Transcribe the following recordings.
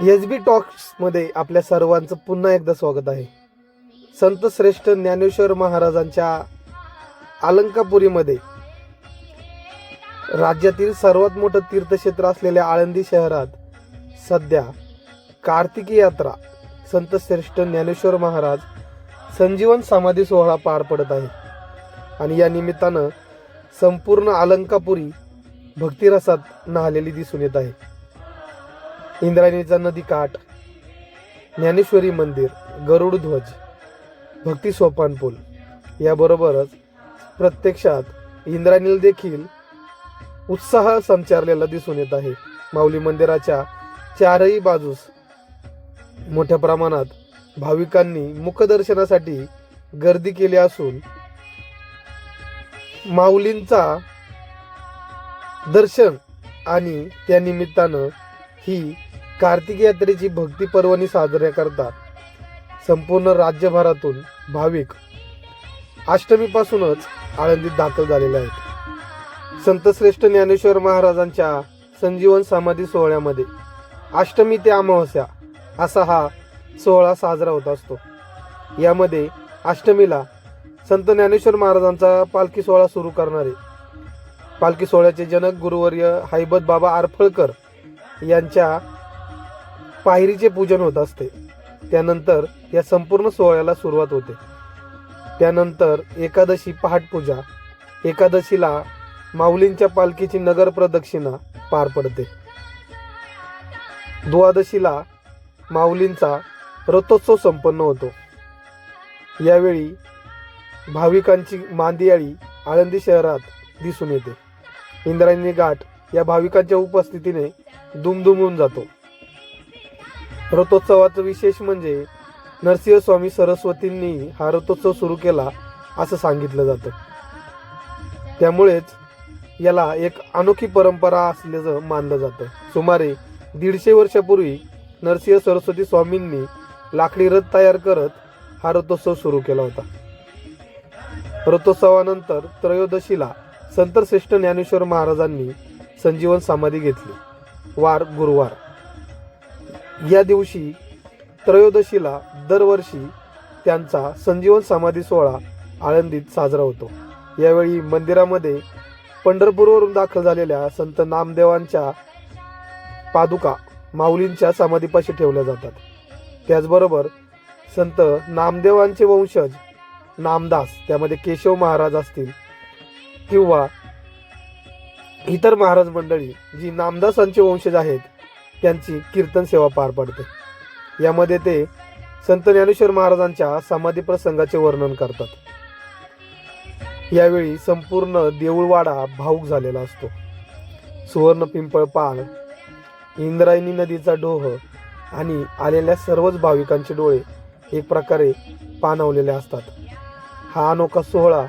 S बी टॉक्समध्ये आपल्या सर्वांचं पुन्हा एकदा स्वागत आहे. संत श्रेष्ठ ज्ञानेश्वर महाराजांच्या अलंकापुरीमध्ये राज्यातील सर्वात मोठं तीर्थक्षेत्र असलेल्या आळंदी शहरात सध्या कार्तिकी यात्रा संत श्रेष्ठ ज्ञानेश्वर महाराज संजीवन समाधी सोहळा पार पडत आहे. आणि या निमित्तानं संपूर्ण अलंकापुरी भक्तिरसात न्हालेली दिसून येत आहे. इंद्रायणीचा नदी काठ ज्ञानेश्वरी मंदिर गरुड ध्वज भक्ती सोपान पूल. याबरोबरच प्रत्यक्षात इंद्रायणीला देखील उत्साह संचारलेला दिसून येत आहे. माऊली मंदिराच्या चारही बाजूस मोठ्या प्रमाणात भाविकांनी मुखदर्शनासाठी गर्दी केली असून माऊलींचा दर्शन आणि त्या निमित्तानं ही कार्तिक यात्रेची भक्ती पर्वणी साजऱ्या करता संपूर्ण राज्यभरातून भाविक अष्टमीपासूनच आळंदीत दाखल झालेले आहेत. संतश्रेष्ठ ज्ञानेश्वर महाराजांच्या संजीवन समाधी सोहळ्यामध्ये अष्टमी ते अमावस्या असा हा सोहळा साजरा होत असतो. यामध्ये अष्टमीला संत ज्ञानेश्वर महाराजांचा पालखी सोहळा सुरू करणारे पालखी सोहळ्याचे जनक गुरुवर्य हैबत बाबा आरफळकर यांच्या पायरीचे पूजन होत असते. त्यानंतर या संपूर्ण सोहळ्याला सुरुवात होते. त्यानंतर एकादशी पहाटपूजा एकादशीला माऊलींच्या पालखीची नगर प्रदक्षिणा पार पडते. द्वादशीला माऊलींचा रथोत्सव संपन्न होतो. यावेळी भाविकांची मांदियाळी आळंदी शहरात दिसून येते. इंद्रायणी घाट या भाविकांच्या उपस्थितीने दुमदुमून जातो. रथोत्सवाचं विशेष म्हणजे नरसिंहस्वामी सरस्वतींनी हा रथोत्सव सुरू केला असं सांगितलं जातं. त्यामुळेच याला एक अनोखी परंपरा असल्याचं मानलं जातं. सुमारे दीडशे वर्षापूर्वी नरसिंह सरस्वती स्वामींनी लाकडी रथ तयार करत हा रथोत्सव सुरू केला होता. रथोत्सवानंतर त्रयोदशीला संतश्रेष्ठ ज्ञानेश्वर महाराजांनी संजीवन समाधी घेतली. वार गुरुवार. या दिवशी त्रयोदशीला दरवर्षी त्यांचा संजीवन समाधी सोहळा आळंदीत साजरा होतो. यावेळी मंदिरामध्ये पंढरपूरवरून दाखल झालेल्या संत नामदेवांच्या पादुका माऊलींच्या समाधीपाशी ठेवल्या जातात. त्याचबरोबर संत नामदेवांचे वंशज नामदास त्यामध्ये केशव महाराज असतील किंवा इतर महाराज मंडळी जी नामदासांचे वंशज आहेत त्यांची कीर्तन सेवा पार पडते. यामध्ये ते संत ज्ञानेश्वर महाराजांच्या समाधी प्रसंगाचे वर्णन करतात. यावेळी संपूर्ण देऊळवाडा भाऊक झालेला असतो. सुवर्ण पिंपळ पाळ इंद्रायणी नदीचा डोह आणि आलेल्या सर्वच भाविकांचे डोळे एक प्रकारे पाणावलेले असतात. हा अनोखा सोहळा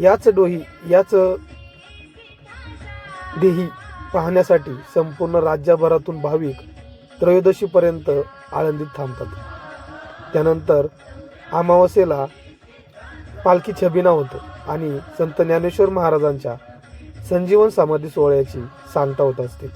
याच डोही याच देही पाहण्यासाठी संपूर्ण राज्यभरातून भाविक त्रयोदशीपर्यंत आळंदीत थांबतात. त्यानंतर अमावस्येला पालखी छबिना होतो आणि संत ज्ञानेश्वर महाराजांच्या संजीवन समाधी सोहळ्याची सांगता होत असते.